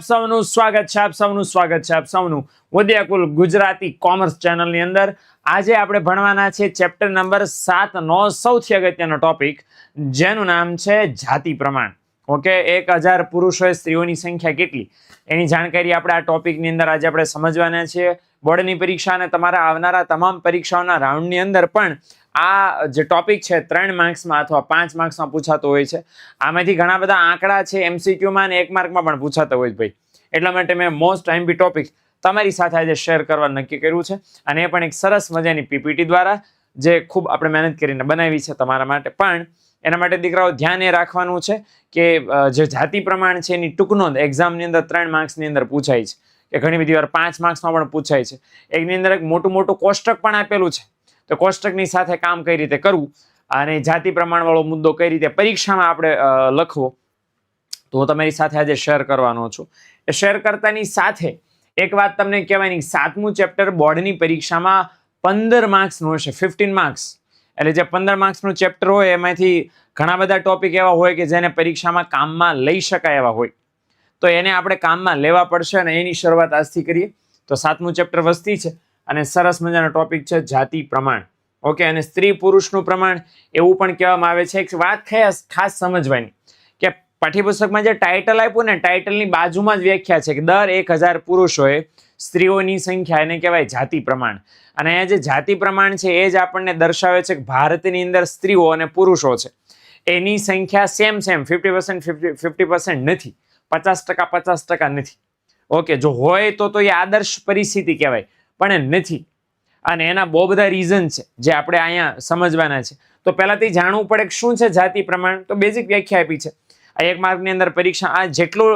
સૌનું સ્વાગત છે, આપ સૌનું સ્વાગત છે, આપ સૌનું. ઉદયકુલ ગુજરાતી કોમર્સ ચેનલની અંદર આજે આપણે ભણવાના છે ચેપ્ટર નંબર સાત નો સૌથી અગત્યનો ટોપિક, જેનું નામ છે જાતિ પ્રમાણ. ઓકે, એક હજાર પુરુષોએ સ્ત્રીઓની સંખ્યા કેટલી? એની જાણકારી આપણે આ ટોપિકની અંદર આજે આપણે સમજવાના છીએ. બોર્ડની પરીક્ષા અને તમારા આવનારા તમામ પરીક્ષાઓના રાઉન્ડની અંદર પણ આ જે ટોપિક છે, ત્રણ માર્ક્સમાં અથવા પાંચ માર્ક્સમાં પૂછાતો હોય છે. આમાંથી ઘણા બધા આંકડા છે એમસીક્યુમાં અને એક માર્કમાં પણ પૂછાતા હોય ભાઈ. એટલા માટે મેં મોસ્ટ આઈમ્પી ટોપિક તમારી સાથે આજે શેર કરવા નક્કી કર્યું છે. અને એ પણ એક સરસ મજાની પીપીટી દ્વારા જે ખૂબ આપણે મહેનત કરીને બનાવી છે તમારા માટે. પણ એના માટે દીકરાઓ ધ્યાન એ રાખવાનું છે કે જે જાતિ પ્રમાણ છે એની ટૂંકનો એક્ઝામની અંદર ત્રણ માર્ક્સની અંદર પૂછાય છે. કે ઘણી બધી વાર પાંચ માર્ક્સમાં પણ પૂછાય છે. એકની અંદર એક મોટું મોટું કોષ્ટક પણ આપેલું છે. તો કોષ્ટકની સાથે કામ કઈ રીતે કરવું અને જાતિ પ્રમાણવાળો મુદ્દો કઈ રીતે પરીક્ષામાં આપણે લખવો, તો હું તમારી સાથે આજે શેર કરવાનો છું. એ શેર કરતાની સાથે એક વાત તમને કહેવાની, સાતમું ચેપ્ટર બોર્ડની પરીક્ષામાં પંદર માર્ક્સનું હશે ફિફ્ટીન માર્ક્સ એટલે જે પંદર માર્ક્સનું ચેપ્ટર હોય, એમાંથી ઘણા બધા ટોપિક એવા હોય કે જેને પરીક્ષામાં કામમાં લઈ શકાય એવા હોય. તો એને આપણે કામમાં લેવા પડશે અને એની શરૂઆત આજથી કરીએ. તો સાતમું ચેપ્ટર વસ્તી છે. અને સરસ મજાનો ટોપિક છે જાતિ પ્રમાણ. ઓકે અને સ્ત્રી પુરુષનું પ્રમાણ એવું પણ કહેવામાં આવે છે એક વાત ખાસ સમજવાની. કે પાઠ્યપુસ્તકમાં જે ટાઇટલ આપ્યું ને ટાઇટલની બાજુમાં જ વ્યાખ્યા છે કે દર એક હજાર પુરુષોએ સ્ત્રીઓની સંખ્યા એને કહેવાય જાતિ પ્રમાણ. અને અહીંયા જે જાતિ પ્રમાણ છે એ જ આપણને દર્શાવે છે કે ભારતની અંદર સ્ત્રીઓ અને પુરુષો છે. એની સંખ્યા same same fifty percent fifty fifty percent નથી. પચાસ ટકા પચાસ ટકા નથી. ઓકે જો હોય તો તો એ આદર્શ પરિસ્થિતિ કહેવાય. પણ નથી. અને એના બહુ બધા રીઝન છે જે આપણે અહીંયા સમજવાના છે. તો પહેલાથી જાણવું પડે કે શું છે જાતિ પ્રમાણ. તો બેઝિક વ્યાખ્યા આપી છે. આ એક માર્કની અંદર પરીક્ષા આ જેટલું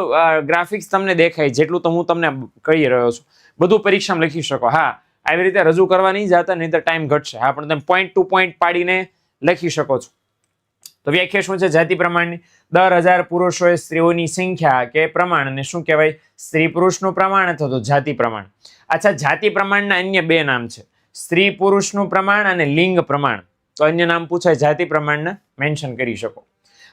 ગ્રાફિક્સ તમને દેખાય, જેટલું તો હું તમને કહી રહ્યો છું. બધું પરીક્ષામાં લખી શકો. હા, આવી રીતે રજૂ કરવા નહીં જતા, નહીં તો ટાઈમ ઘટશે. હા, પણ તમે પોઈન્ટ ટુ પોઈન્ટ પાડીને લખી શકો છો. તો વ્યાખ્યા શું છે જાતિ પ્રમાણની? દર હજાર પુરુષોએ સ્ત્રીઓની સંખ્યા કે પ્રમાણ અને શું કહેવાય? સ્ત્રી પુરુષનું પ્રમાણ અથવા તો જાતિ પ્રમાણ. અચ્છા, જાતિ પ્રમાણના અન્ય બે નામ છે. સ્ત્રી પુરુષનું પ્રમાણ અને લિંગ પ્રમાણ. તો અન્ય નામ પૂછાય, જાતિ પ્રમાણના? મેન્શન કરી શકો.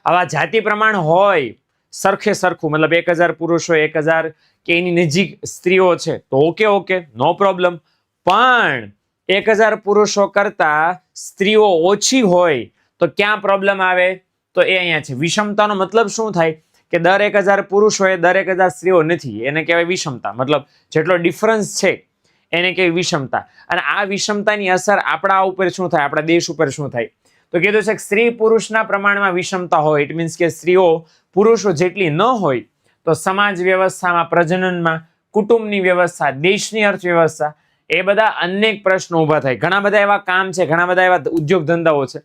આવા જાતિ પ્રમાણ હોય, સરખે સરખું, મતલબ એક હજાર પુરુષો એક હજાર કે એની નજીક સ્ત્રીઓ છે, તો ઓકે ઓકે, નો પ્રોબ્લેમ. પણ એક હજાર પુરુષો કરતા સ્ત્રીઓ ઓછી હોય, તો ક્યાં પ્રોબ્લેમ આવે? તો એ અહીંયા છે. વિષમતાનો મતલબ શું થાય? કે દર એક હજાર પુરુષ હોય દર એક હજાર સ્ત્રીઓ નથી, એને કહેવાય વિષમતા. મતલબ જેટલો ડિફરન્સ છે, એને કહેવાય વિષમતા. અને આ વિષમતાની અસર આપણા ઉપર શું થાય? આપણા દેશ ઉપર શું થાય? તો કીધું છે કે સ્ત્રી પુરુષના પ્રમાણમાં વિષમતા હોય ઇટ મીન્સ કે સ્ત્રીઓ પુરુષો જેટલી ન હોય, તો સમાજ વ્યવસ્થામાં, પ્રજનનમાં, કુટુંબની વ્યવસ્થા, દેશની અર્થવ્યવસ્થા, એ બધા અનેક પ્રશ્નો ઊભા થાય. ઘણા બધા એવા કામ છે, ઘણા બધા એવા ઉદ્યોગ ધંધાઓ છે.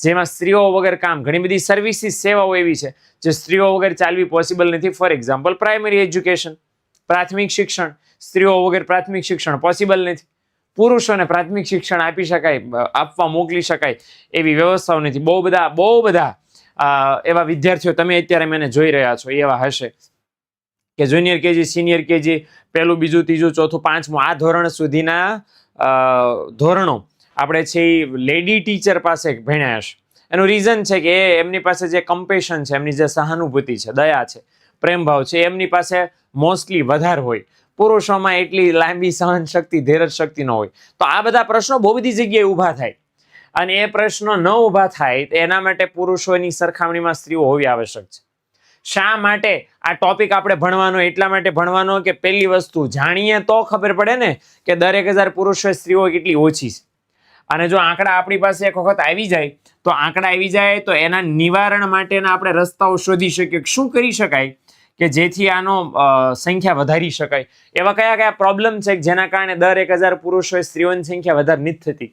જેમાં સ્ત્રીઓ વગર કામ, ઘણી બધી સર્વિસીસ સેવાઓ એવી છે, જે સ્ત્રીઓ વગર ચાલવી પોસિબલ નથી. ફોર એક્ઝામ્પલ પ્રાઇમરી એજ્યુકેશન પ્રાથમિક શિક્ષણ, સ્ત્રીઓ વગર પ્રાથમિક શિક્ષણ પોસિબલ નથી. પુરુષોને પ્રાથમિક શિક્ષણ આપી શકાય, આપવા મોકલી શકાય એવી વ્યવસ્થાઓ નથી. બહુ બધા બહુ બધા એવા વિદ્યાર્થીઓ તમે અત્યારે મને જોઈ રહ્યા છો, એવા હશે કે જુનિયર કેજી સિનિયર કેજી પહેલું બીજું, ત્રીજું, ચોથું, પાંચમું, આ ધોરણ સુધીના ધોરણો આપણે છે લેડી ટીચર પાસે ભણ્યા છે એનું રીઝન છે કે એમની પાસે જે કમ્પેશન છે, એમની જે સહાનુભૂતિ છે, દયા છે પ્રેમભાવ છે એમની પાસે મોસ્ટલી વધારે હોય. પુરુષોમાં એટલી લાંબી સહન શક્તિ ધીરજ શક્તિ ન હોય. તો આ બધા પ્રશ્નો બહુ બધી જગ્યાએ ઊભા થાય. અને એ પ્રશ્નો ન ઊભા થાય એના માટે પુરુષોની સરખામણીમાં સ્ત્રીઓ હોવી આવશ્યક છે. શા માટે આ ટોપિક આપણે ભણવાનો, એટલા માટે ભણવાનો કે પહેલી વસ્તુ જાણીએ તો ખબર પડે ને કે દરેક હજાર પુરુષો સ્ત્રીઓ કેટલી ઓછી છે. અને જો આંકડા આપણી પાસે એક વખત આવી જાય, તો આંકડા આવી જાય તો એના નિવારણ માટેના આપણે રસ્તાઓ શોધી શકીએ. શું કરી શકાય? કે જેથી આનો સંખ્યા વધારી શકાય. એવા કયા કયા પ્રોબ્લેમ છે જેના કારણે દર એક હજાર પુરુષોએ સ્ત્રીઓની સંખ્યા વધારે નથી થતી?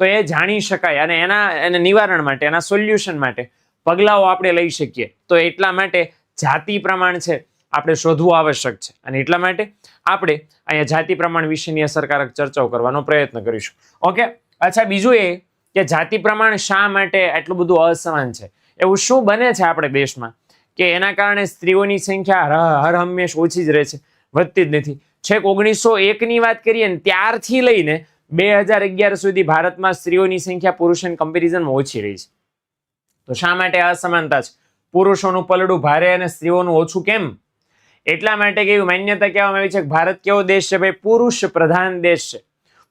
તો એ જાણી શકાય અને એના, એને નિવારણ માટે, એના સોલ્યુશન માટે પગલાઓ આપણે લઈ શકીએ. તો એટલા માટે જાતિ પ્રમાણ છે, આપણે શોધવું આવશ્યક છે. અને એટલા માટે આપણે અહીંયા જાતિ પ્રમાણ વિશેની અસરકારક ચર્ચાઓ કરવાનો પ્રયત્ન કરીશું. ઓકે અચ્છા, બીજું એ કે જાતિ પ્રમાણ શા માટે આટલું બધું અસમાન છે? એવું શું બને છે આપણે દેશમાં? કે એના કારણે સ્ત્રીઓની સંખ્યા હર હંમેશ ઓછી જ રહે છે, વધતી જ નથી. છેક ઓગણીસો એકની વાત કરીએ ને ત્યારથી લઈને બે હજાર અગિયાર સુધી ભારતમાં સ્ત્રીઓની સંખ્યા પુરુષોની કમ્પેરિઝનમાં ઓછી રહી છે. તો શા માટે અસમાનતા છે? પુરુષોનું પલડું ભારે અને સ્ત્રીઓનું ઓછું કેમ? એટલા માટે કે માન્યતા કહેવામાં આવી છે કે ભારત કેવો દેશ છે ભાઈ? પુરુષ પ્રધાન દેશ છે.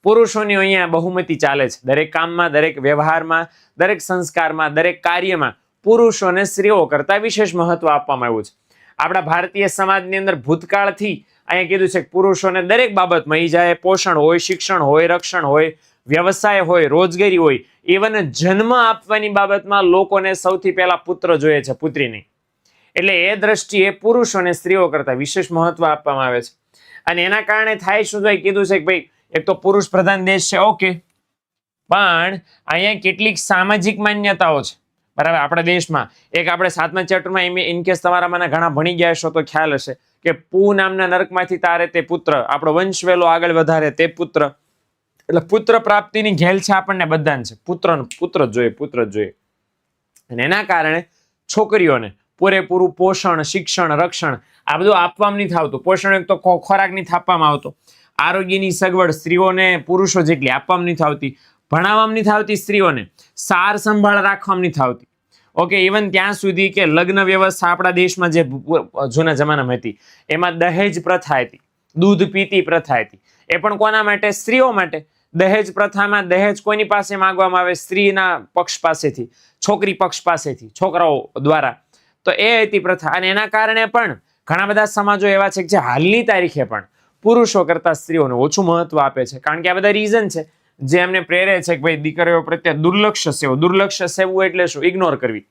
પુરુષોની અહીંયા બહુમતી ચાલે છે. દરેક કામમાં, દરેક વ્યવહારમાં, દરેક સંસ્કારમાં, દરેક કાર્યમાં પુરુષોને સ્ત્રીઓ કરતા વિશેષ મહત્વ આપવામાં આવ્યું છે. આપણા ભારતીય સમાજની અંદર ભૂતકાળથી અહીંયા કીધું છે કે પુરુષોને દરેક બાબતમાં ઈ જાય. પોષણ હોય, શિક્ષણ હોય, રક્ષણ હોય, વ્યવસાય હોય, રોજગારી હોય ઇવન જન્મ આપવાની બાબતમાં લોકોને સૌથી પહેલા પુત્ર જોઈએ છે, પુત્રીની. એટલે એ દ્રષ્ટિએ પુરુષોને સ્ત્રીઓ કરતા વિશેષ મહત્વ આપવામાં આવે છે. અને એના કારણે થાય શું? કીધું છે કે ભાઈ એક તો પુરુષ પ્રધાન દેશ છે ઓકે પણ અહીંયા કેટલીક સામાજિક માન્યતાઓ છે. બરાબર, આપણા દેશમાં. એક આપણે સાતમા ચેપ્ટરમાં ઇનકેસ તમારામાંના ઘણા ભણી ગયા હશો તો ખ્યાલ હશે કે પુ નામના નરકમાંથી તારે તે પુત્ર, આપણો વંશ વેલો આગળ વધારે તે પુત્ર. એટલે પુત્ર પ્રાપ્તિની ઘેલ છે આપણને બધાને છે. પુત્ર પુત્ર જોઈએ પુત્ર જોઈએ. અને એના કારણે છોકરીઓને પૂરેપૂરું પોષણ, શિક્ષણ, રક્ષણ આ બધું આપવામાં નથી આવતું પોષણ એક તો ખોરાક નથી આપવામાં આવતો. આરોગ્યની સગવડ સ્ત્રીઓને પુરુષો જેટલી આપવામાં નથી આવતી, ભણાવવામાં નથી આવતી સ્ત્રીઓને, સાર સંભાળ રાખવામાં નથી આવતી. ઓકે ઇવન ત્યાં સુધી કે લગ્ન વ્યવસ્થા આપણા દેશમાં જે જૂના જમાનામાં હતી, એમાં દહેજ પ્રથા હતી, દૂધ પીતી પ્રથા હતી. એ પણ કોના માટે? સ્ત્રીઓ માટે. દહેજ પ્રથામાં દહેજ કોઈની પાસે માંગવામાં આવે? સ્ત્રીના પક્ષ પાસેથી, છોકરી પક્ષ પાસેથી, છોકરાઓ દ્વારા. તો એ હતી પ્રથા. અને એના કારણે પણ ઘણા બધા સમાજો એવા છે કે જે હાલની તારીખે પણ પુરુષો કરતા સ્ત્રીઓને ઓછું મહત્વ આપે છે. કારણ કે આ બધા રીઝન છે. જે એમને પ્રેરે છે કે ભાઈ દીકરીઓ પ્રત્યે દુર્લક્ષ સેવું. દુર્લક્ષ સેવવું એટલે શું? ઇગ્નોર કરવી.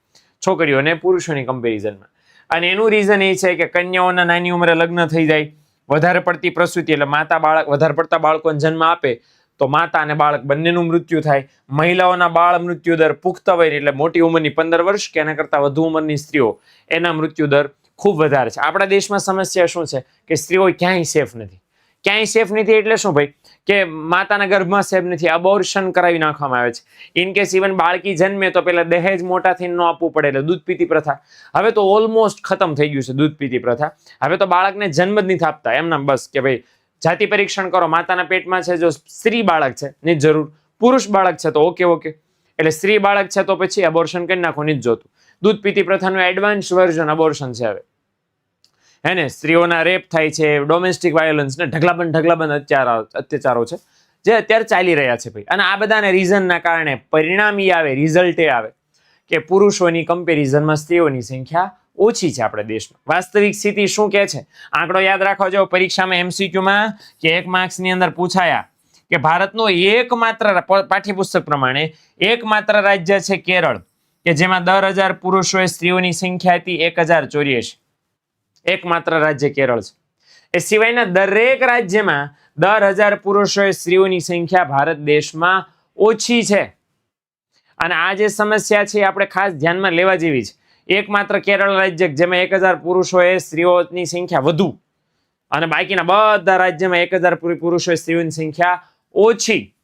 છોકરીઓને પુરુષોની કમ્પેરિઝનમાં અને એનું રીઝન એ છે કે કન્યાઓના નાની ઉંમરે લગ્ન થઈ જાય, વધારે પડતી પ્રસૂતિ એટલે માતા બાળક, વધારે પડતા બાળકોને જન્મ આપે, તો માતા અને બાળક બંનેનું મૃત્યુ થાય. મહિલાઓના બાળ મૃત્યુ દર પુખ્ત વય એટલે મોટી ઉંમરની પંદર વર્ષ કે એના કરતાં વધુ ઉંમરની સ્ત્રીઓ, એના મૃત્યુ દર ખૂબ વધારે છે. આપણા દેશમાં સમસ્યા શું છે? કે સ્ત્રીઓ ક્યાંય સેફ નથી. ક્યાંય સેફ નથી એટલે શું ભાઈ? કે માતાના ગર્ભમાં સેફ નથી. અબોર્શન કરાવી નાખવામાં આવે છે. ઇન કેસ ઇવન બાળકી જન્મે તો પેલા દહેજ મોટા થઈને ન આપવું પડે એટલે દૂધ પીતી પ્રથા. હવે તો ઓલમોસ્ટ ખતમ થઈ ગયું છે દૂધ પીતી પ્રથા. હવે તો બાળકને જન્મ જ નથી આપતા. એમના બસ કે ભાઈ, જાતિ પરીક્ષણ કરો. માતાના પેટમાં છે જો સ્ત્રી બાળક છે, ની જરૂર. પુરુષ બાળક છે તો ઓકે ઓકે એટલે સ્ત્રી બાળક છે તો પછી અબોર્શન કરી નાખો, ની જ જોતું. દૂધ પીતી પ્રથાનું એડવાન્સ વર્ઝન અબોર્શન છે હવે. હે ને, સ્ત્રીઓના રેપ થાય છે ડોમેસ્ટિક વાયોલન્સ ને ઢગલાબંધ ઢગલાબંધ અત્યાર અત્યાચારો છે, જે અત્યારે ચાલી રહ્યા છે ભાઈ. અને આ બધાને રીઝનના કારણે પરિણામ આવે રિઝલ્ટ આવે કે પુરુષોની કમ્પેરિઝનમાં સ્ત્રીઓની સંખ્યા ઓછી છે આપણા દેશમાં. વાસ્તવિક સ્થિતિ શું કહે છે? આંકડો યાદ રાખો જો પરીક્ષામાં એમસીક્યુમાં કે એક માર્ક્સની અંદર પૂછાયા કે ભારતનો એકમાત્ર પાઠ્યપુસ્તક પ્રમાણે એકમાત્ર રાજ્ય છે કેરળ, કે જેમાં દર હજાર પુરુષોએ સ્ત્રીઓની સંખ્યા હતી એક હજાર ચોર્યાસી. એકમાત્ર રાજ્ય કેરળ છે. એ સિવાયના દરેક રાજ્યમાં દર હજાર પુરુષોએ સ્ત્રીઓની સંખ્યા ભારત દેશમાં ઓછી છે. અને આ જે સમસ્યા છે આપણે ખાસ ધ્યાનમાં લેવા જેવી છે. એકમાત્ર કેરળ રાજ્ય જેમાં એક હજાર પુરુષોએ સ્ત્રીઓની સંખ્યા વધુ અને બાકીના બધા રાજ્યમાં એક હજાર પુરુષોએ સ્ત્રીઓની સંખ્યા ઓછી.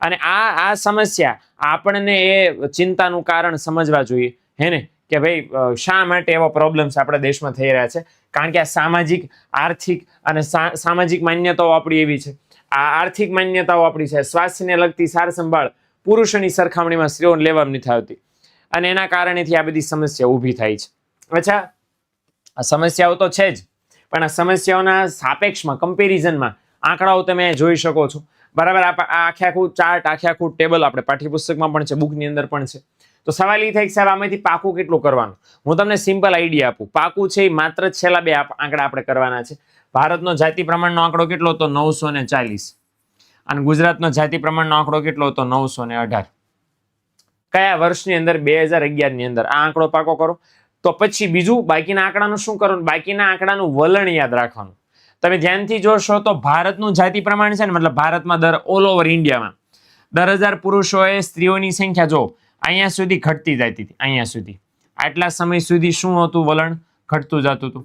અને આ આ સમસ્યા આપણને એ ચિંતાનું કારણ સમજવા જોઈએ. હે ને? કે ભાઈ શા માટે એવા પ્રોબ્લેમ્સ આપણા દેશમાં થઈ રહ્યા છે? કારણ કે આ સામાજિક, આર્થિક અને સામાજિક માન્યતાઓ આપણી એવી છે. આ આર્થિક માન્યતાઓ આપણી છે. સ્વાસ્થ્યને લગતી સાર સંભાળ પુરુષોની સરખામણીમાં સ્ત્રીઓને લેવામાં નથી આવતી. અને એના કારણેથી આ બધી સમસ્યા ઊભી થાય છે. અચ્છા, આ સમસ્યાઓ તો છે જ. પણ આ સમસ્યાઓના સાપેક્ષમાં કમ્પેરિઝનમાં આંકડાઓ તમે જોઈ શકો છો. બરાબર, આ આખે આખું ચાર્ટ આખે આખું ટેબલ આપણે પાઠ્યપુસ્તકમાં પણ છે બુકની અંદર પણ છે. તો સવાલ એ થાય કે સાહેબ, આમાંથી પાકું કેટલું કરવાનું? હું તમને સિમ્પલ આઈડિયા આપું. પાકું છે એ માત્ર છેલ્લા બે આંકડા આપણે કરવાના છે. ભારતનો જાતિ પ્રમાણનો આંકડો કેટલો હતો? નવસો ને ચાલીસ. અને ગુજરાતનો જાતિ પ્રમાણનો આંકડો કેટલો હતો? નવસો ને કયા વર્ષની અંદર? બે હજાર અગિયારની અંદર. આ આંકડો પાકો કરો. તો પછી બીજું, બાકીના આંકડાનું શું કરવાનું? બાકીના આંકડાનું વલણ યાદ રાખવાનું. તમે ધ્યાનથી જોશો તો ભારતનું જાતિ પ્રમાણ છે ને, મતલબ ભારતમાં દર ઓલ ઓવર ઇન્ડિયામાં દર હજાર પુરુષોએ સ્ત્રીઓની સંખ્યા જો અહીંયા સુધી ઘટતી જતી હતી, અહીંયા સુધી. આટલા સમય સુધી શું હતું વલણ? ઘટતું જતું હતું.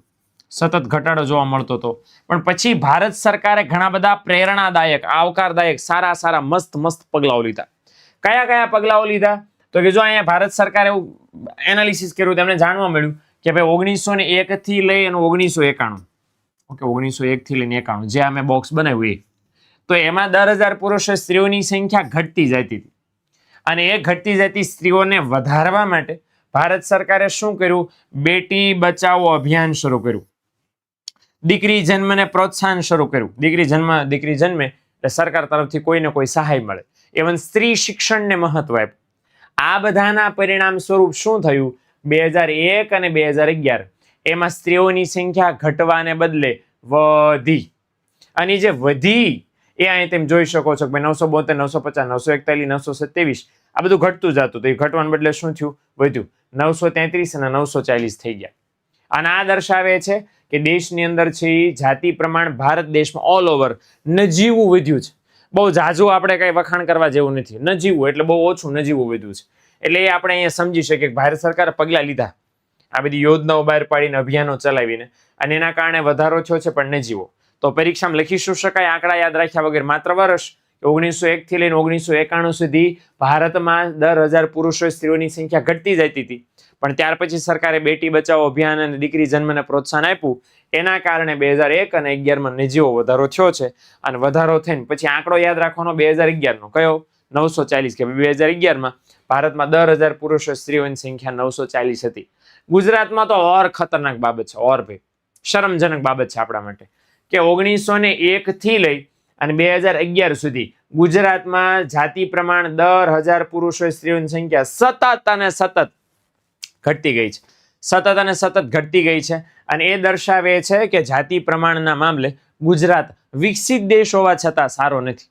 સતત ઘટાડો જોવા મળતો હતો. પણ પછી ભારત સરકારે ઘણા બધા પ્રેરણાદાયક, આવકારદાયક, સારા સારા, મસ્ત મસ્ત પગલાઓ લીધા. કયા કયા પગલાઓ લીધા? તો કે જો અહીંયા ભારત સરકારે એવું એનાલિસિસ કર્યું તેમને જાણવા મળ્યું કે ભાઈ ઓગણીસો ને એક થી લઈ અને ઓગણીસો એકાણું. ઓકે, ઓગણીસો એક થી લઈને એકાણું. જે અમે બોક્સ બનાવ્યું એ. તો એમાં દર હજાર પુરુષો સ્ત્રીઓની સંખ્યા ઘટતી જતી હતી. અને એ ઘટતી જતી સ્ત્રીઓને વધારવા માટે ભારત સરકારે શું કર્યું? બેટી બચાવો અભિયાન શરૂ કર્યું. દીકરી જન્મને પ્રોત્સાહન શરૂ કર્યું. દીકરી જન્મ, દીકરી જન્મે સરકાર તરફથી કોઈને કોઈ સહાય મળે. એવન સ્ત્રી શિક્ષણને મહત્વ આપ્યું. આ બધાના પરિણામ સ્વરૂપ શું થયું? બે હજાર એક અને બે હજાર અગિયાર. એમાં સ્ત્રીઓની સંખ્યા ઘટવાને બદલે વધી. અને જે વધી એ અહીં તેમ જોઈ શકો છો કે નવસો બોતેર, નવસો પચાસ, નવસો એકતાલીસ, નવસો સત્યાવીસ આ બધું ઘટતું જતું તો એ ઘટવાને બદલે શું થયું? વધ્યું. નવસો તેત્રીસ અને નવસો ચાલીસ થઈ ગયા. અને આ દર્શાવે છે કે દેશની અંદર છે જાતિ પ્રમાણ ભારત દેશમાં ઓલ ઓવર નજીવું વધ્યું છે. બહુ ઝાઝું આપણે કઈ વખાણ કરવા જેવું નથી. નજીવું એટલે બહુ ઓછું નજીવું વધ્યું છે. એટલે એ આપણે અહીંયા સમજી શકીએ કે ભારત સરકારે પગલાં લીધા. આ બધી યોજનાઓ બહાર પાડીને, અભિયાનો ચલાવીને. અને એના કારણે વધારો થયો છે, પણ નજીવો. તો પરીક્ષામાં લખી શું શકાય? આંકડા યાદ રાખ્યા વગર માત્ર વર્ષ? ઓગણીસો એક થી લઈને ઓગણીસો એકાણું સુધી ભારતમાં દર હજાર પુરુષો સ્ત્રીઓની સંખ્યા ઘટતી જતી હતી. પણ ત્યાર પછી સરકારે બેટી બચાવો અભિયાન અને દીકરી જન્મને પ્રોત્સાહન આપ્યું. એના કારણે બે હજાર એક અને અગિયારમાં નજીવો વધારો થયો છે. અને વધારો થઈને પછી આંકડો યાદ રાખવાનો બે હજાર અગિયારનો. કયો? નવસો ચાલીસ. કે બે હજાર અગિયારમાં ભારતમાં દર હજાર પુરુષો સ્ત્રીઓની સંખ્યા નવસો ચાલીસ હતી. ગુજરાતમાં તો ઓર ખતરનાક બાબત છે. ઓર ભાઈ. શરમજનક બાબત છે આપણા માટે. કે ઓગણીસો ને એક થી લઈ અને બે હજાર અગિયાર સુધી ગુજરાતમાં જાતિ પ્રમાણ દર હજાર પુરુષો સ્ત્રીઓની સંખ્યા સતત અને સતત ઘટતી ગઈ છે. સતત અને સતત ઘટતી ગઈ છે અને એ દર્શાવે છે કે જાતિ પ્રમાણના મામલે ગુજરાત વિકસિત દેશ હોવા છતાં સારો નથી.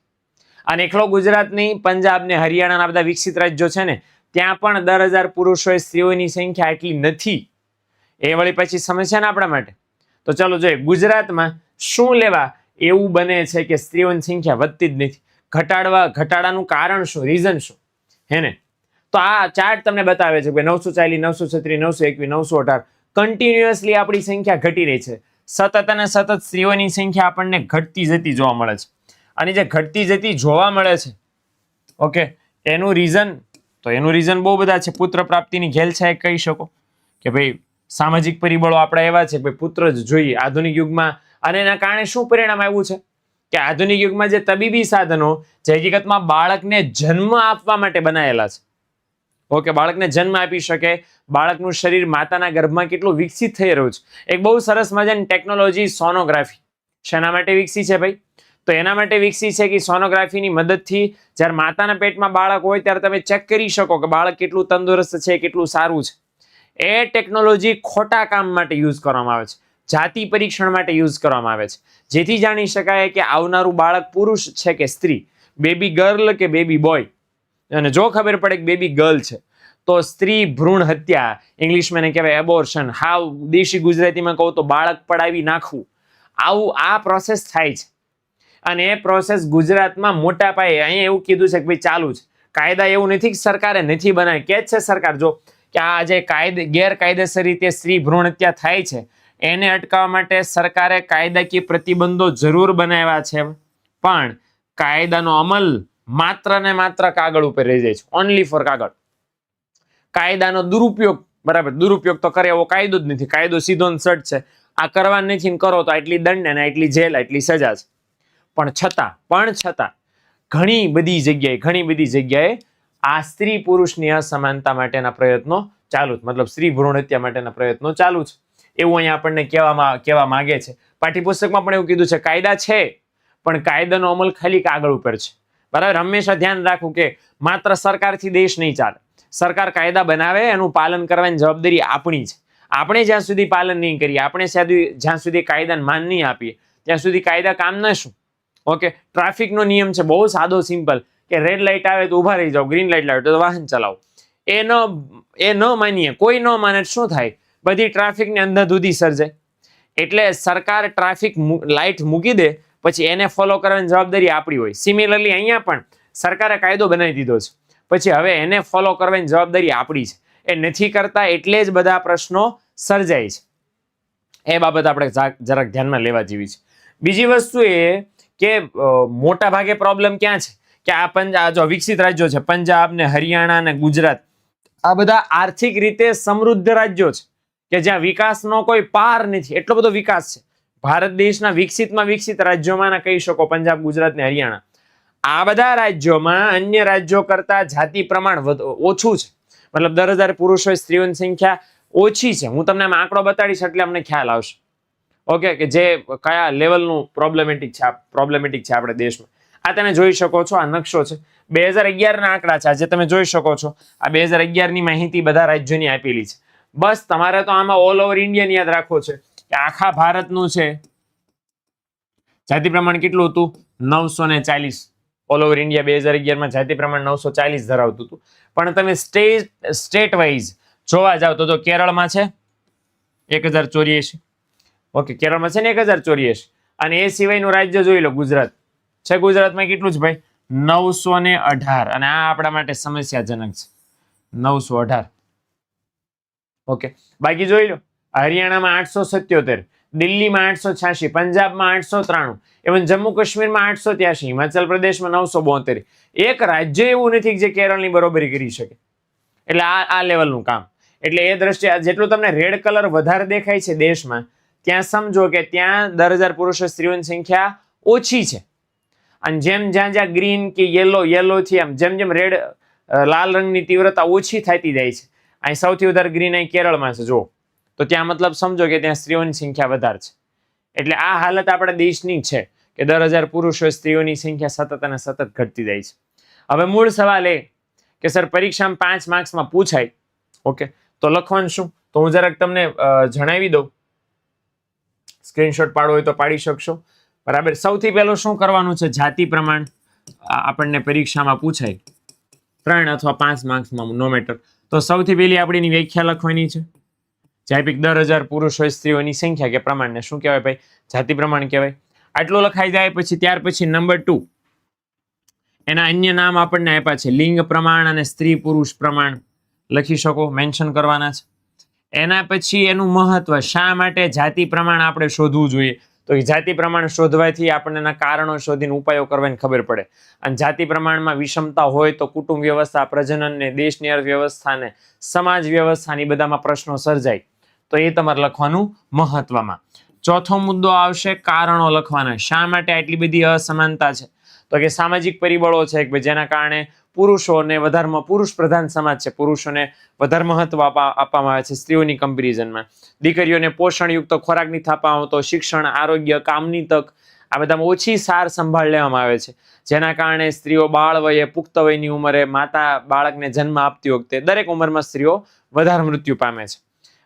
અને એકલો ગુજરાત નહીં પંજાબ ને હરિયાણાના બધા વિકસિત રાજ્યો છે ને, ત્યાં પણ દર હજાર પુરુષોએ સ્ત્રીઓની સંખ્યા એટલી નથી. એ વળી પછી સમસ્યા ને આપણા માટે. તો ચાલો જોઈએ, ગુજરાતમાં શું લેવા? એવું બને છે કે સ્ત્રીઓની સંખ્યા વધતી જ નથી. ઘટાડવા ઘટાડાનું કારણ શું? રીઝન શું? હે ને? તો આ ચાર્ટ તમને બતાવે છે કે નવસો ચાલીસ, નવસો છત્રીસ, નવસો એકવીસ, નવસો અઢાર કન્ટિન્યુઅસલી આપણી સંખ્યા ઘટી રહી છે. સતત અને સતત સ્ત્રીઓની સંખ્યા આપણને ઘટતી જતી જોવા મળે છે. અને જે ઘટતી જતી જોવા મળે છે, ઓકે, એનું રીઝન તો એનું રીઝન બહુ બધા છે. પુત્ર પ્રાપ્તિની ઘેલછા કહી શકો. કે ભાઈ, સામાજિક પરિબળો આપણા એવા છે ભાઈ, પુત્ર જ જોઈએ. આધુનિક યુગમાં અને એના કારણે શું પરિણામ આવ્યું છે? કે આધુનિક યુગમાં જે તબીબી સાધનો જે હકીકતમાં બાળકને જન્મ આપવા માટે બનાવેલા છે. ઓકે, બાળકને જન્મ આપી શકે, બાળકનું શરીર માતાના ગર્ભમાં કેટલું વિકસિત થઈ રહ્યું છે. એક બહુ સરસ મજાની ટેકનોલોજી સોનોગ્રાફી શેના માટે વિકસી છે ભાઈ? તો એના માટે વિકસી છે કે સોનોગ્રાફીની મદદથી જ્યારે માતાના પેટમાં બાળક હોય ત્યારે તમે ચેક કરી શકો કે બાળક કેટલું તંદુરસ્ત છે, કેટલું સારું છે. એ ટેકનોલોજી ખોટા કામ માટે યુઝ કરવામાં આવે છે. જાતિ પરીક્ષણ માટે યુઝ કરવામાં આવે છે. જેથી જાણી શકાય કે આવનારું બાળક પુરુષ છે કે સ્ત્રી? બેબી ગર્લ કે બેબી બોય અને જો ખબર પડે કે બેબી ગર્લ છે, તો સ્ત્રી ભ્રૂણ હત્યા, ઇંગ્લિશમાં એને કહેવાય એબોર્શન હાવ દેશી ગુજરાતીમાં કહું તો બાળક પડાવી નાખવું. આવું આ પ્રોસેસ થાય છે. અને એ પ્રોસેસ ગુજરાતમાં મોટા પાયે અહીંયા એવું કીધું છે કે ભાઈ ચાલુ છે. કાયદા એવું નથી કે સરકારે નથી બનાવી કે છે સરકાર. જો કે આ જે કાયદે, ગેરકાયદેસર રીતે સ્ત્રી ભ્રૂણ હત્યા થાય છે એને અટકાવવા માટે સરકારે કાયદાકીય પ્રતિબંધો જરૂર બનાવ્યા છે. પણ કાયદાનો અમલ માત્ર ને માત્ર કાગળ ઉપર રહી જાય છે. ઓનલી ફોર કાગળ. કાયદાનો દુરુપયોગ, બરાબર, દુરુપયોગ તો કરે એવો કાયદો જ નથી. કાયદો સીધો સટ છે. આ કરવા નથી કરો તો આટલી દંડ અને આટલી જેલ, આટલી સજા છે. પણ છતાં પણ છતાં ઘણી બધી જગ્યાએ, ઘણી બધી જગ્યાએ આ સ્ત્રી પુરુષની અસમાનતા માટેના પ્રયત્નો ચાલુ છે. મતલબ સ્ત્રી ભ્રૂણ હત્યા માટેના પ્રયત્નો ચાલુ છે. એવું અહીંયા આપણને કહેવામાં કહેવા માંગે છે. પાઠ્યપુસ્તકમાં પણ એવું કીધું છે, કાયદા છે, પણ કાયદાનો અમલ ખાલી કાગળ ઉપર છે. બરાબર? હંમેશા ધ્યાન રાખવું કે માત્ર સરકારથી દેશ નહીં ચાલે. સરકાર કાયદા બનાવે, એનું પાલન કરવાની જવાબદારી આપણી છે. આપણે જ્યાં સુધી પાલન નહીં કરીએ, આપણે જ્યાં સુધી કાયદાને માન નહીં આપીએ, ત્યાં સુધી કાયદા કામ ન શું? ઓકે? ટ્રાફિકનો નિયમ છે, બહુ સાદો, સિમ્પલ. કે રેડ લાઇટ આવે તો ઊભા રહી જાઓ ગ્રીન લાઇટ લાવે તો વાહન ચલાવો. એ ન એ ન માનીએ. કોઈ ન માને શું થાય? બધી ટ્રાફિકની અંધાધૂધી સર્જાય એટલે સરકાર ટ્રાફિક લાઇટ મૂકી દે, પછી એને ફોલો કરવાની જવાબદારી આપણી હોય. સિમિલરલી અહીંયા પણ સરકારે કાયદો બનાવી દીધો છે. પછી હવે એને ફોલો કરવાની જવાબદારી આપણી છે. એ નથી કરતા એટલે જ બધા પ્રશ્નો સર્જાય છે. એ બાબત આપણે જરાક ધ્યાનમાં લેવા જેવી છે. બીજી વસ્તુ એ કે મોટા ભાગે પ્રોબ્લેમ ક્યાં છે? કે આ પંજાબ જો વિકસિત રાજ્યો છે, પંજાબ ને હરિયાણા ને ગુજરાત, આ બધા આર્થિક રીતે સમૃદ્ધ રાજ્યો છે. કે જ્યાં વિકાસનો કોઈ પાર નથી. એટલો બધો વિકાસ છે. ભારત દેશના વિકસિતમાં વિકસિત રાજ્યોમાં કહી શકો પંજાબ, ગુજરાત ને હરિયાણા. આ બધા રાજ્યોમાં અન્ય રાજ્યો કરતા જાતિ પ્રમાણ ઓછું છે. મતલબ દર હજાર પુરુષો સ્ત્રીઓની સંખ્યા ઓછી છે. હું તમને આમ આંકડો બતાડીશ એટલે અમને ખ્યાલ આવશે. ઓકે, કે જે કયા લેવલનું પ્રોબ્લેમેટિક છે પ્રોબ્લેમેટિક છે આપણે દેશમાં. આ તમે જોઈ શકો છો, આ નકશો છે. બે હજાર અગિયારના આંકડા છે. આજે તમે જોઈ શકો છો. આ બે હજાર અગિયારની માહિતી બધા રાજ્યોની આપેલી છે. બસ, તમારે તો આમાં ઓલ ઓવર ઇન્ડિયન યાદ રાખવો છે કે આખા ભારતનું છે. જાતિ પ્રમાણ કેટલું હતું? નવસો ને ચાલીસ. ઓલ ઓવર ઇન્ડિયા બે હજાર અગિયારમાં જાતિ પ્રમાણ નવસો ચાલીસ ધરાવતું હતું. પણ તમે સ્ટેટ સ્ટેટ વાઇઝ જોવા જાવ તો જો કેરળમાં છે, એક હજાર ચોર્યાસી. ઓકે કેરળમાં છે ને એક હજાર ચોર્યાસી. અને એ સિવાયનું રાજ્ય જોઈ લો, ગુજરાત. છે ગુજરાતમાં કેટલું છે ભાઈ? નવસો ને અઢાર. અને આ આપણા માટે સમસ્યાજનક છે. નવસો અઢાર. ઓકે બાકી જોઈ લો, હરિયાણામાં આઠસો સત્યોતેર, દિલ્હીમાં આઠસો છ્યાસી, પંજાબમાં આઠસો ત્રાણું એવન જમ્મુ કાશ્મીરમાં આઠસો ત્યાસી, હિમાચલ પ્રદેશમાં નવસો બોતેર. એક રાજ્ય એવું નથી જે કેરળની બરોબરી કરી શકે. એટલે આ આ લેવલનું કામ. એટલે એ દ્રષ્ટિએ જેટલું તમને રેડ કલર વધારે દેખાય છે દેશમાં, ત્યાં સમજો કે ત્યાં દર હજાર પુરુષો સ્ત્રીઓની સંખ્યા ઓછી છે. અને જેમ જ્યાં જ્યાં ગ્રીન કે યલો યલોથી આમ જેમ જેમ રેડ લાલ રંગની તીવ્રતા ઓછી થતી જાય છે અહીં સૌથી વધારે ગ્રીન અહીં કેરળમાં છે, જુઓ. તો ત્યાં મતલબ સમજો કે ત્યાં સ્ત્રીઓની સંખ્યા વધારે છે. એટલે આ હાલત આપણા દેશની છે કે દર હજાર પુરુષો સ્ત્રીઓની સંખ્યા સતત અને સતત ઘટતી જાય છે. હવે મૂળ સવાલ એ કે સર, પરીક્ષામાં પાંચ માર્ક્સમાં પૂછાય, ઓકે, તો લખવાનું શું? તો હું જરાક તમને જણાવી દઉં. સ્ક્રીનશોટ પાડવો હોય તો પાડી શકશો. બરાબર. સૌથી પહેલું શું કરવાનું છે? જાતિ પ્રમાણ આપણને પરીક્ષામાં પૂછાય. ત્રણ અથવા પાંચ માર્ક્સમાં નો મેટર તો સૌથી પહેલી આપણી વ્યાખ્યા લખવાની છે. જૈપિક દર હજાર પુરુષ હોય સ્ત્રીઓની સંખ્યા કે પ્રમાણને શું કહેવાય ભાઈ? જાતિ પ્રમાણ કહેવાય. આટલું લખાઈ જાય પછી ત્યાર પછી નંબર ટુ એના અન્ય નામ આપણને આપ્યા છે. લિંગ પ્રમાણ અને સ્ત્રી પુરુષ પ્રમાણ. લખી શકો? મેન્શન કરવાના છે. એના પછી એનું મહત્વ શા માટે જાતિ પ્રમાણ આપણે શોધવું જોઈએ? તો એ જાતિ પ્રમાણ શોધવાથી આપણને કારણો શોધીને ઉપાયો કરવાની ખબર પડે. અને જાતિ પ્રમાણમાં વિષમતા હોય તો કુટુંબ વ્યવસ્થા પ્રજનનને દેશની અર્થવ્યવસ્થાને સમાજ વ્યવસ્થાની બધામાં પ્રશ્નો સર્જાય. તો એ તમારે લખવાનું મહત્વમાં. ચોથો મુદ્દો આવશે કારણો લખવાના. શા માટે આટલી બધી અસમાનતા છે? તો કે સામાજિક પરિબળો છે કે જેના કારણે પુરુષોને વધારમાં પુરુષ પ્રધાન સમાજ છે. પુરુષોને વધારે મહત્વ આપવામાં આવે છે સ્ત્રીઓની કમ્પેરિઝનમાં દીકરીઓને પોષણયુક્ત ખોરાકની થાપા આવતો શિક્ષણ, આરોગ્ય, કામની તક, આ બધામાં ઓછી સાર સંભાળ લેવામાં આવે છે. જેના કારણે સ્ત્રીઓ બાળ વયે પુખ્ત વયની ઉંમરે માતા બાળકને જન્મ આપતી વખતે દરેક ઉંમરમાં સ્ત્રીઓ વધારે મૃત્યુ પામે છે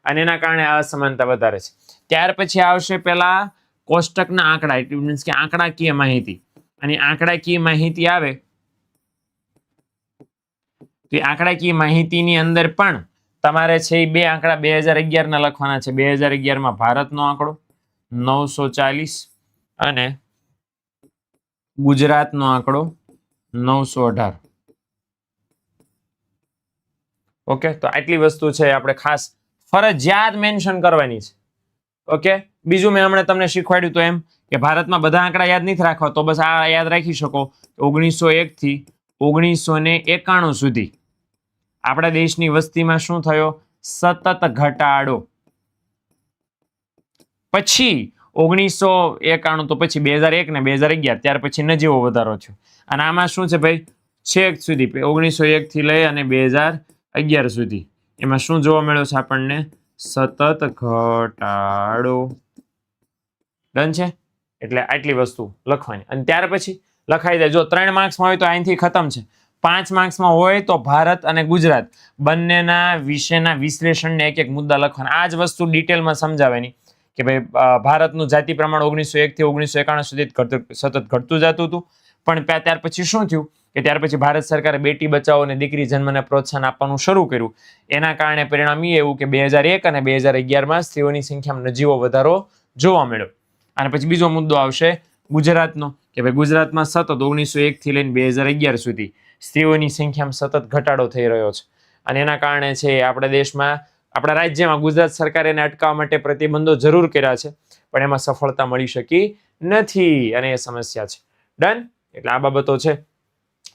અને એના કારણે આ અસમાનતા વધારે છે. ત્યાર પછી આવશે પેલા કોષ્ટકના આંકડા. મીન્સ કે આંકડાકીય માહિતી. અને આંકડાકીય માહિતી આવે તો એ આંકડાકીય માહિતીની અંદર પણ તમારે છે એ બે આંકડા બે હજાર અગિયારના લખવાના છે. બે હજાર અગિયારમાં ભારતનો આંકડો, નવસો ચાલીસ અને ગુજરાતનો આંકડો, નવસો અઢાર. ઓકે? તો આટલી વસ્તુ છે આપણે ખાસ ફરજિયાત મેન્શન કરવાની છે. ઓકે? બીજું મેં હમણાં તમને શીખવાડ્યું તો એમ કે ભારતમાં બધા આંકડા યાદ નથી રાખવા, તો બસ આ યાદ રાખી શકો. ઓગણીસો એક થી ઓગણીસો ને એકાણું સુધી આપણા દેશની વસ્તીમાં શું થયો? સતત ઘટાડો. પછી ઓગણીસો એકાણું તો પછી બે હજાર એક ને બે હજાર અગિયાર, ત્યાર પછી નજીવો વધારો થયો. અને આમાં શું છે ભાઈ? છેક સુધી ઓગણીસો એક થી લઈ અને બે હજાર અગિયાર સુધી. એમાં શું જોવા મળ્યો છે આપણને? સતત ઘટાડો. ડન છે? એટલે આટલી વસ્તુ લખવાની. અને ત્યાર પછી લખાઈ જાય જો ત્રણ માર્ક્સમાં હોય તો અહીંથી ખતમ છે. પાંચ માર્ક્સમાં હોય તો ભારત અને ગુજરાત બંનેના વિશેના વિશ્લેષણને એક એક મુદ્દા લખવાના. આ જ વસ્તુ ડિટેલમાં સમજાવવાની કે ભાઈ ભારતનું જાતિ પ્રમાણ ઓગણીસો એકથી ઓગણીસો એકાણું સુધી ઘટતું- સતત ઘટતું જતું હતું. પણ ત્યા- ત્યાર પછી શું થયું કે ત્યાર પછી ભારત સરકારે બેટી બચાવો અને દીકરી જન્મને પ્રોત્સાહન આપવાનું શરૂ કર્યું. એના કારણે પરિણામ એ એવું કે બે હજાર એક અને બે હજાર અગિયારમાં સ્ત્રીઓની સંખ્યામાં નજીવો વધારો જોવા મળ્યો. અને પછી બીજો મુદ્દો આવશે ગુજરાતનો કે ભાઈ ગુજરાતમાં સતત ઓગણીસો એકથી લઈને બે હજાર અગિયાર સુધી સ્ત્રીઓની સંખ્યામાં સતત ઘટાડો થઈ રહ્યો છે. અને એના કારણે છે આપણા દેશમાં, આપણા રાજ્યમાં ગુજરાત સરકારે એને અટકાવવા માટે પ્રતિબંધો જરૂર કર્યા છે, પણ એમાં સફળતા મળી શકી નથી અને એ સમસ્યા છે. ડન એટલે આ બાબતો છે,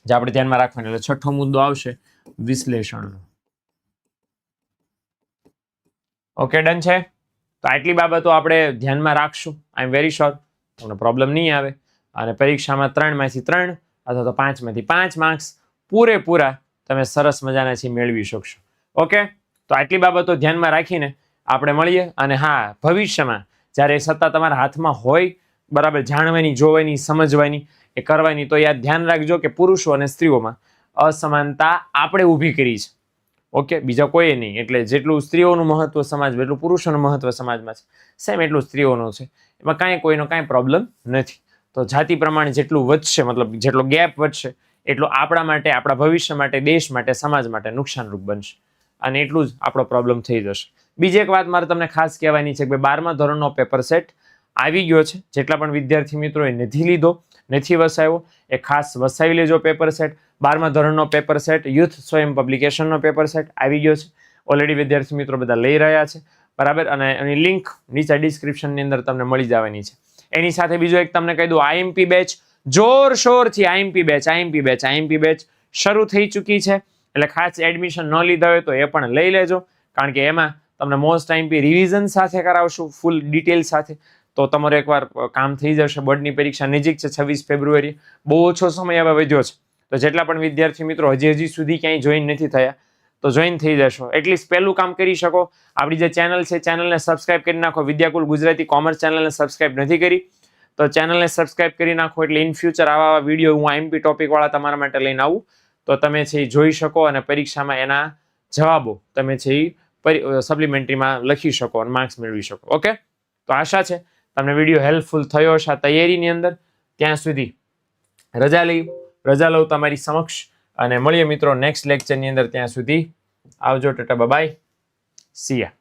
જે આપણે ધ્યાનમાં રાખવાની. એટલે છઠ્ઠો મુદ્દો આવશે, વિશ્લેષણનો. ઓકે ડન છે? તો આટલી બાબતો આપણે ધ્યાનમાં રાખશું. આઈ એમ વેરી શ્યોર તમને પ્રોબ્લેમ નહીં આવે. અને પરીક્ષામાં ત્રણમાંથી ત્રણ અથવા તો પાંચમાંથી પાંચ માર્ક્સ પૂરેપૂરા તમે સરસ મજાના છે મેળવી શકશો. ઓકે તો આટલી બાબતો ધ્યાનમાં રાખીને આપણે મળીએ અને હા, ભવિષ્યમાં જ્યારે સત્તા તમારા હાથમાં હોય, બરાબર, જાણવાની, જોવાની, સમજવાની, એ કરવાની, તો યાદ ધ્યાન રાખજો કે પુરુષો અને સ્ત્રીઓમાં અસમાનતા આપણે ઊભી કરી છે. ઓકે બીજા કોઈ નહીં. એટલે જેટલું સ્ત્રીઓનું મહત્વ સમાજમાં, એટલું પુરુષોનું મહત્વ સમાજમાં છે. સેમ એટલું સ્ત્રીઓનું છે. એમાં કાંઈ કોઈનો કાંઈ પ્રોબ્લેમ નથી. તો જાતિ પ્રમાણે જેટલું વધશે, મતલબ જેટલો ગેપ વધશે, એટલો આપણા માટે, આપણા ભવિષ્ય માટે, દેશ માટે, સમાજ માટે નુકસાનરૂપ બનશે. અને એટલું જ આપણો પ્રોબ્લેમ થઈ જશે. બીજી એક વાત મારે તમને ખાસ કહેવાની છે કે બારમા ધોરણનો પેપર સેટ આવી ગયો છે. જેટલા પણ વિદ્યાર્થી મિત્રોએ નથી લીધો, નથી વસાવ્યો, એ ખાસ વસાવી લેજો પેપર સેટ બારમા ધોરણનો પેપર સેટ યુથ સ્વયં પબ્લિકેશનનો પેપર સેટ આવી ગયો છે. ઓલરેડી વિદ્યાર્થી મિત્રો બધા લઈ રહ્યા છે. બરાબર? અને એની લિંક નીચે ડિસ્ક્રિપ્શનની અંદર તમને મળી જવાની છે. એની સાથે બીજું એક તમને કહી દઉં આઈએમપી બેચ જોરશોરથી IMP batch IMP batch IMP batch શરૂ થઈ ચૂકી છે. એટલે ખાસ એડમિશન ન લીધા હોય તો એ પણ લઈ લેજો. કારણ કે એમાં તમને મોસ્ટ આઈએમપી રિવિઝન સાથે કરાવશું ફૂલ ડિટેલ સાથે. તો તમારું એકવાર કામ થઈ જશે. બોર્ડની પરીક્ષા નજીક છે, છવ્વીસ ફેબ્રુઆરી બહુ ઓછો સમય હવે વધ્યો છે. તો જેટલા પણ વિદ્યાર્થી મિત્રો હજી હજી સુધી ક્યાંય જોઈન નથી થયા તો જોઈન થઈ જશો. એટલીસ્ટ પહેલું કામ કરી શકો. આપણી જે ચેનલ છે ચેનલને સબસ્ક્રાઇબ કરી નાખો. વિદ્યાકુલ ગુજરાતી કોમર્સ ચેનલને સબસ્ક્રાઇબ નથી કરી, તો ચેનલને સબસ્ક્રાઇબ કરી નાખો એટલે ઇન ફ્યુચર આવા આવા વીડિયો હું આઈએમપી ટોપિકવાળા તમારા માટે લઈને આવું. તો તમે છે એ જોઈ શકો અને પરીક્ષામાં એના જવાબો તમે છે એ સપ્લિમેન્ટરીમાં લખી શકો અને માર્ક્સ મેળવી શકો. ઓકે તો આશા છે તમને વીડિયો હેલ્પફુલ થયો હશે આ તૈયારીની અંદર. ત્યાં સુધી રજા લઈ, રજા લઉં તમારી સમક્ષ. અને મળીએ મિત્રો નેક્સ્ટ લેક્ચરની અંદર ત્યાં સુધી. આવજો ટાટા બાય સિયા